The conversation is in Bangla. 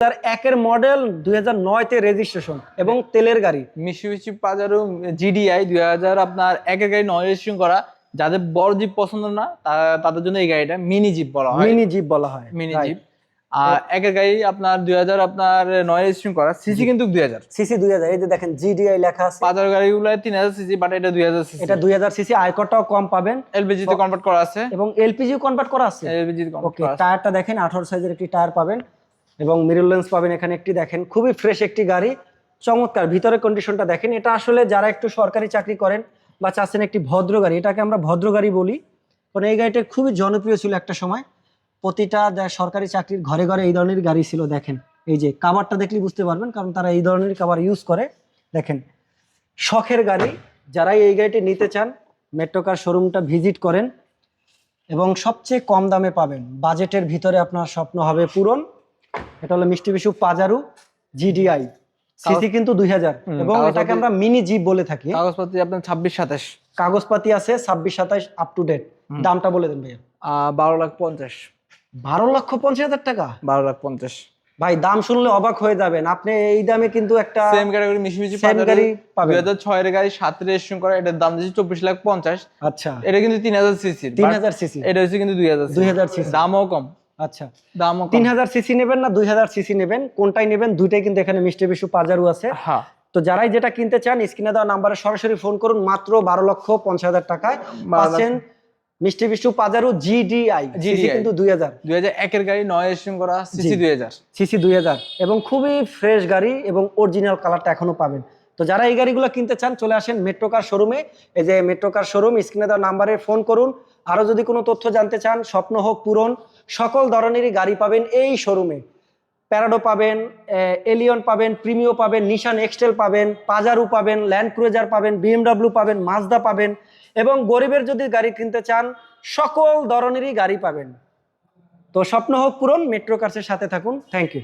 হাজার একের মডেল দুই হাজার নয়তে রেজিস্ট্রেশন এবং তেলের গাড়ি। মিশুবিশি পাজারো জিডিআই দুই হাজার আপনার একের গাড়ি নয় রেজিস্ট্রেশন করা। যাদের বড় জিপ পছন্দ না তাদের জন্য এই গাড়িটা মিনি জিপ বলা হয়। মিনি জিপ বলা হয় মিনি জিপ আর একের গাড়ি আপনার দুই হাজার আপনার নয় রেজিস্ট্রেশন করা। সিসি কিন্তু দুই হাজার সিসি দুই হাজার এই যে দেখেন জিডিআই লেখা আছে। পাজার গাড়িগুলো তিন হাজার সিসি বাট এটা দুই হাজার সিসি এটা দুই হাজার সিসি আয়করটাও কম পাবেন। এলপিজি তে কনভার্ট করা আছে। এবং এলপিজি কনভার্ট করা আছে। এলপিজি কনভার্ট করা আছে। টায়ারটা দেখেন আঠারো সাইজের একটি টায়ার পাবেন। এবং মিরর লেন্স পাবেন এখানে একটি দেখেন, খুবই ফ্রেশ একটি গাড়ি, চমৎকার। ভিতরে কন্ডিশনটা দেখেন, এটা আসলে যারা একটু সরকারি চাকরি করেন বা চাচ্ছেন একটি ভদ্র গাড়ি, এটাকে আমরা ভদ্র গাড়ি বলি, কারণ এই গাড়িটা খুবই জনপ্রিয় ছিল একটা সময়। প্রতিটা সরকারি চাকরির ঘরে ঘরে এই ধরনের গাড়ি ছিল, দেখেন। এই যে কাভারটা দেখলে বুঝতে পারবেন, কারণ তারা এই ধরনের কাভার ইউজ করে, দেখেন। শখের গাড়ি, যারাই এই গাড়িটি নিতে চান মেট্রোকার শোরুমটা ভিজিট করেন এবং সবচেয়ে কম দামে পাবেন। বাজেটের ভিতরে আপনার স্বপ্ন হবে পূরণ। এটা হলো মিষ্টি বিশু পাজারু জিডিআই। সিসি কিন্তু দুই হাজার এবং এটাকে আমরা মিনি জিপ বলে থাকি। কাগজপত্র আপনার ছাব্বিশ সাতাশ। কাগজপাতি আছে ছাব্বিশ সাতাইশ আপ টু ডেট দামটা বলে দেন ভাইয়া। বারো লাখ পঞ্চাশ। বারো লক্ষ পঞ্চাশ হাজার টাকা? বারো লাখ পঞ্চাশ। ভাই দাম শুনলে অবাক হয়ে যাবেন। আপনি এই দামে কিন্তু একটা same category Mitsubishi Same Pajero. গাড়ি পাবেন। দুই হাজার ছয়ের গাড়ি সাত রেজিস্ট্রেশন করা এটার দাম দিচ্ছে চব্বিশ লাখ পঞ্চাশ। আচ্ছা। এটা কিন্তু তিন হাজার সিসি তিন হাজার সিসি। এটা হচ্ছে কিন্তু দুই হাজার 2000 cc দামও কম। আচ্ছা। দামও তিন হাজার সিসি নেবেন না দুই হাজার সিসি নেবেন। কোনটাই নেবেন দুইটাই কিন্তু এখানে মিষ্টি বিশু পাজারু আছে। হ্যাঁ। তো যারাই যেটা কিনতে চান স্ক্রিনে দেওয়া নাম্বারে সরাসরি ফোন করুন মাত্র বারো লক্ষ পঞ্চাশ হাজার টাকায় পাচ্ছেন মিষ্টি বিষ্ণু পাজারু জিডিআই জিডি কিন্তু দুই হাজার। দুই হাজার একের গাড়ি নয় রেজিস্ট্রেশন করা সিসি দুই হাজার। সিসি দুই হাজার। এবং খুবই ফ্রেশ গাড়ি এবং অরিজিনাল কালারটা এখনও পাবেন। তো যারা এই গাড়িগুলো কিনতে চান, চলে আসেন মেট্রো কার শোরুমে এই যে মেট্রো কার শোরুম স্ক্রিনে দেওয়া নাম্বারে ফোন করুন। আরও যদি কোনো তথ্য জানতে চান, স্বপ্ন হোক পূরণ, সকল ধরনেরই গাড়ি পাবেন এই শোরুমে প্যারাডো পাবেন এলিয়ন পাবেন প্রিমিও পাবেন নিশান এক্সটেল পাবেন পাজারু পাবেন ল্যান্ড ক্রুজার পাবেন বিএমডাব্লিউ পাবেন মাজদা পাবেন এবং গরিবের যদি গাড়ি কিনতে চান, সকল ধরনেরই গাড়ি পাবেন। তো স্বপ্ন হোক পূরণ মেট্রো কার্সের সাথে থাকুন। Thank you